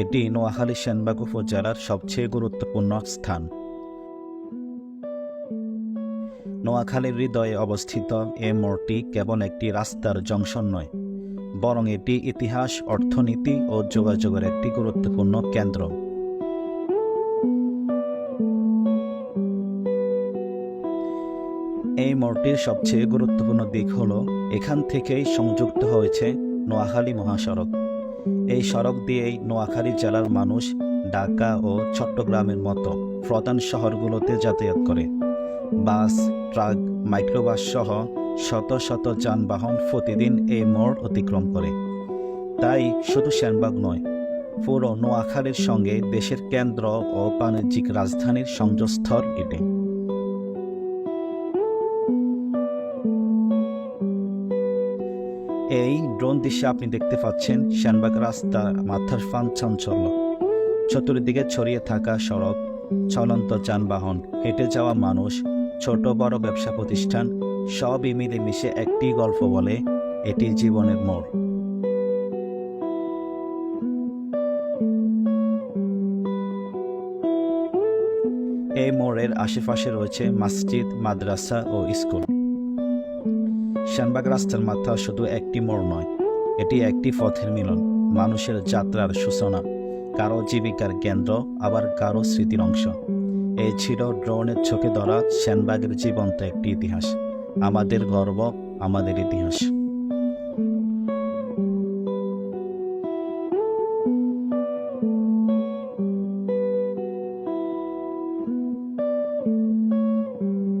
এটি নোয়াখালী সেনবাগ উপজেলার সবচেয়ে গুরুত্বপূর্ণ স্থান। নোয়াখালীর হৃদয়ে অবস্থিত এ মোড়টি কেবল একটি রাস্তার জংশন নয়, বরং এটি ইতিহাস, অর্থনীতি ও যোগাযোগের একটি গুরুত্বপূর্ণ কেন্দ্র। এই মোড়টির সবচেয়ে গুরুত্বপূর্ণ দিক হল, এখান থেকেই সংযুক্ত হয়েছে নোয়াখালী মহাসড়ক। এই সড়ক দিয়েই নোয়াখালী জেলার মানুষ ঢাকা ও চট্টগ্রামের মতো প্রধান শহরগুলোতে যাতায়াত করে। বাস, ট্রাক, মাইক্রোবাস সহ শত শত যানবাহন প্রতিদিন এই মোড় অতিক্রম করে। তাই শুধু শ্যানবাগ নয়, পুরো নোয়াখালীর সঙ্গে দেশের কেন্দ্র ও বাণিজ্যিক রাজধানীর সংযোগস্থল এটি। এই ড্রোন দৃশ্যে আপনি দেখতে পাচ্ছেন শ্যানবাগ রাস্তা, মাথার ফান চাঞ্চল্য। চতুর্দিকে ছড়িয়ে থাকা সড়ক চলন্ত যানবাহন, হেঁটে যাওয়া মানুষ, ছোট বড় ব্যবসা প্রতিষ্ঠান সবই মিলেমিশে একটি গল্প বলে, এটি জীবনের মোড়। এই মোড়ের আশেপাশে রয়েছে মসজিদ, মাদ্রাসা ও স্কুল। শ্যানবাগ রাস্তার মাথা শুধু একটি মোড় নয়, এটি একটি পথের মিলন, মানুষের যাত্রার সূচনা, কারও জীবিকার কেন্দ্র, আবার কারও স্মৃতির অংশ। এই ছিল ড্রোনের চোখে ধরা শ্যানবাগের জীবন্ত একটি ইতিহাস, আমাদের গর্ব, আমাদের ইতিহাস।